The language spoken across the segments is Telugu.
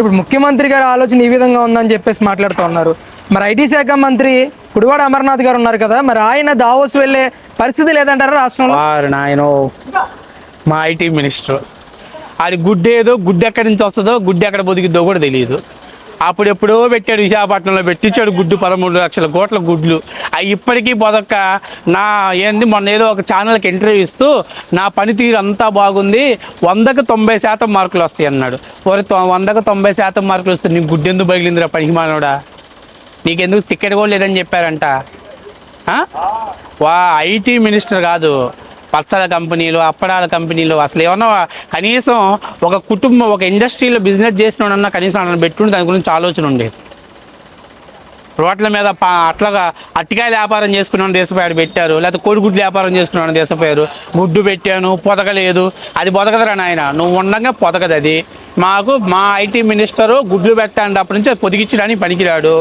ఇప్పుడు ముఖ్యమంత్రి గారి ఆలోచన ఈ విధంగా ఉందని చెప్పేసి మాట్లాడుతూ ఉన్నారు. మరి ఐటీ శాఖ మంత్రి కుడివాడ అమర్నాథ్ గారు ఉన్నారు కదా మరి ఆయన దావోస్ వెళ్ళే పరిస్థితి లేదంటారా రాష్ట్రంలో? ఆయన మా ఐటీ మినిస్టర్. అది గుడ్డేదో ఏదో ఎక్కడి నుంచి వస్తుందో గుడ్డ ఎక్కడ బొదిగిద్దో కూడా తెలియదు. అప్పుడు ఎప్పుడో పెట్టాడు విశాఖపట్నంలో పెట్టించాడు గుడ్డు పదమూడు లక్షల కోట్ల గుడ్లు. అవి ఇప్పటికీ బొదక్క నా ఏంటి మొన్న ఏదో ఒక ఛానల్కి ఇంటర్వ్యూ ఇస్తూ నా పనితీరు అంతా బాగుంది వందకు తొంభై శాతం మార్కులు వస్తాయి అన్నాడు. ఒక వందకు తొంభై శాతం మార్కులు వస్తాయి నీకు గుడ్డు ఎందుకు పగిలిందిరా పనికిమానోడా నీకెందుకు టికెట్ కూడా లేదని చెప్పారంట. వా ఐటీ మినిస్టర్ కాదు. పచ్చల కంపెనీలు అప్పడాల కంపెనీలు అసలు ఏమన్నా కనీసం ఒక కుటుంబం ఒక ఇండస్ట్రీలో బిజినెస్ చేసిన కనీసం అన్న పెట్టుకుని దాని గురించి ఆలోచన ఉండేది. రోడ్ల మీద పా అట్లాగా అట్టికాయ వ్యాపారం చేసుకున్నాను దేశపోయాడు పెట్టారు లేకపోతే కోడిగుడ్డు వ్యాపారం చేసుకున్నాను దేశపోయారు. గుడ్డు పెట్టాను పొదగలేదు. అది పొదగదురా నాయన నువ్వు ఉండగా పొదగదు అది. మాకు మా ఐటీ మినిస్టరు గుడ్లు పెట్టండి అప్పటి నుంచి అది పొదిగించడానికి పనికిరాడు.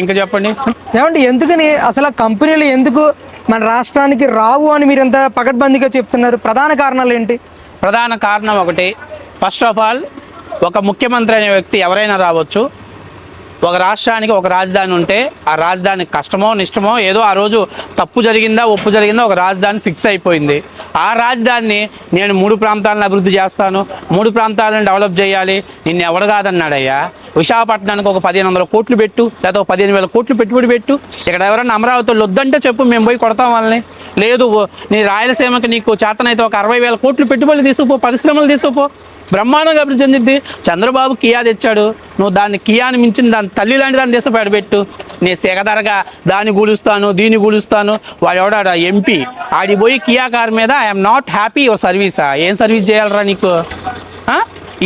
ఇంకా చెప్పండి? ఏమండి ఎందుకని? అసలు కంపెనీలు ఎందుకు మన రాష్ట్రానికి రావు అని మీరు ఎంత పకడ్బందీగా చెప్తున్నారు? ప్రధాన కారణాలు ఏంటి? ప్రధాన కారణం ఒకటి ఫస్ట్ ఆఫ్ ఆల్ ఒక ముఖ్యమంత్రి అనే వ్యక్తి ఎవరైనా రావచ్చు. ఒక రాష్ట్రానికి ఒక రాజధాని ఉంటే ఆ రాజధాని కష్టమో నిష్టమో ఏదో ఆ రోజు తప్పు జరిగిందా ఒప్పు జరిగిందా ఒక రాజధాని ఫిక్స్ అయిపోయింది. ఆ రాజధానిని నేను మూడు ప్రాంతాలను అభివృద్ధి చేస్తాను. మూడు ప్రాంతాలను డెవలప్ చేయాలి. నిన్ను ఎవడు కాదన్నాడయ్యా? విశాఖపట్నానికి ఒక పదిహేను వందల కోట్లు పెట్టు లేదా ఒక పదిహేను వేల కోట్లు పెట్టుబడి పెట్టు. ఇక్కడ ఎవరైనా అమరావతి వద్దంటే చెప్పు మేము పోయి కొడతాం వాళ్ళని. లేదు ఓ- నీ రాయలసీమకి నీకు చేతనైతే ఒక అరవై వేల కోట్లు పెట్టుబడులు తీసుకుపో పరిశ్రమలు తీసుకుపో. బ్రహ్మాండంగా అభివృద్ధి చెందిద్ది. చంద్రబాబు కియా తెచ్చాడు. నువ్వు దాన్ని కియాని మించిన దాని తల్లి లాంటి దాన్ని దేశపాడు పెట్టు. నీ సెగదరగా దాన్ని గూలుస్తాను దీన్ని గూలుస్తాను. వాడు ఎవడాడు ఎంపీ. ఆడిపోయి కియా కార్ మీద ఐఎమ్ నాట్ హ్యాపీ యువర్ సర్వీసా ఏం సర్వీస్ చేయాలరా నీకు?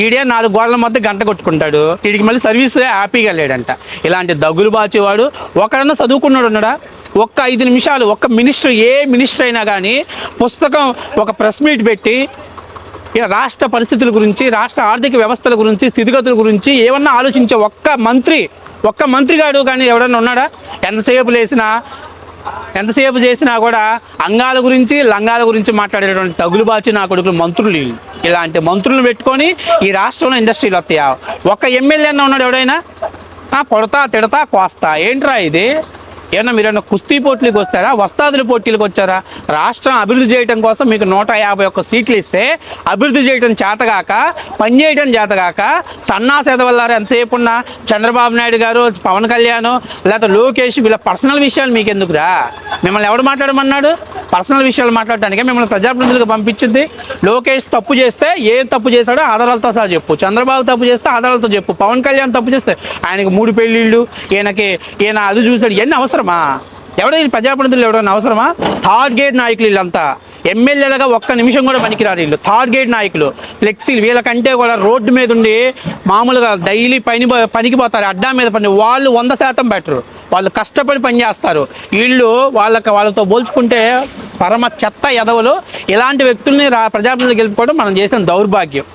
ఈడే నాలుగు గోడల మధ్య గంట కొట్టుకుంటాడు. వీడికి మళ్ళీ సర్వీస్ హ్యాపీగా లేడంట. ఇలాంటి దగ్గులు బాచేవాడు ఒకడన్నా చదువుకున్నాడు ఉన్నాడా? ఒక్క ఐదు నిమిషాలు ఒక్క మినిస్టర్ ఏ మినిస్టర్ అయినా కానీ పుస్తకం ఒక ప్రెస్ మీట్ పెట్టి రాష్ట్ర పరిస్థితుల గురించి రాష్ట్ర ఆర్థిక వ్యవస్థల గురించి స్థితిగతుల గురించి ఏమన్నా ఆలోచించే ఒక్క మంత్రి ఒక్క మంత్రి గాడు కానీ ఎవడన్నా ఉన్నాడా? ఎంతసేపు లేసినా ఎంతసేపు చేసినా కూడా అంగాల గురించి లంగాల గురించి మాట్లాడేటువంటి తగులుబాచి నా కొడుకులు మంత్రులు ఇలాంటి మంత్రులను పెట్టుకొని ఈ రాష్ట్రంలో ఇండస్ట్రీలు వస్తాయా? ఒక్క ఎమ్మెల్యే అన్న ఉన్నాడు ఎవడైనా? ఆ, కొడతా తిడతా కోస్తా. ఏంట్రా ఇది? ఏమన్నా మీరు ఏమన్నా కుస్తీ పోటీలకు వస్తారా? వస్తాదుల పోటీలకు వచ్చారా? రాష్ట్రం అభివృద్ధి చేయడం కోసం మీకు నూట యాభై ఒక్క సీట్లు ఇస్తే అభివృద్ధి చేయడం చేతగాక పని చేయడం చేతగాక సన్నా వల్లారు ఎంతసేపు ఉన్నా చంద్రబాబు నాయుడు గారు పవన్ కళ్యాణ్ లేకపోతే లోకేష్ వీళ్ళ పర్సనల్ విషయాలు మీకు ఎందుకురా మిమ్మల్ని ఎవడు మాట్లాడమన్నాడు? పర్సనల్ విషయాలు మాట్లాడటానికి మిమ్మల్ని ప్రజాప్రతినిధులకు పంపించింది. లోకేష్ తప్పు చేస్తే ఏ తప్పు చేశాడో ఆధారాలతో సహా చెప్పు. చంద్రబాబు తప్పు చేస్తే ఆధారాలతో చెప్పు. పవన్ కళ్యాణ్ తప్పు చేస్తే ఆయనకి మూడు పెళ్ళిళ్ళు ఈయనకి ఈయన అది చూశాడు. ఇవన్నీ అవసరమా? ఎవడైనా ప్రజాప్రతినిధులు ఎవడైనా అవసరమా? థర్డ్ గేట్ నాయకులు వీళ్ళంతా. ఎమ్మెల్యేలుగా ఒక్క నిమిషం కూడా పనికిరారు వీళ్ళు. థర్డ్ గేట్ నాయకులు. ఫ్లెక్సీలు వీళ్ళకంటే కూడా రోడ్డు మీద ఉండి మామూలుగా డైలీ పని పనికి పోతారు. అడ్డా మీద పని. వాళ్ళు వంద శాతం బెటరు. వాళ్ళు కష్టపడి పని చేస్తారు. వీళ్ళు వాళ్ళకి వాళ్ళతో పోల్చుకుంటే పరమ చెత్త ఎదవలు ఇలాంటి వ్యక్తుల్ని రా ప్రజాప్రతినిధులు గెలుపుకోవడం మనం చేసిన దౌర్భాగ్యం.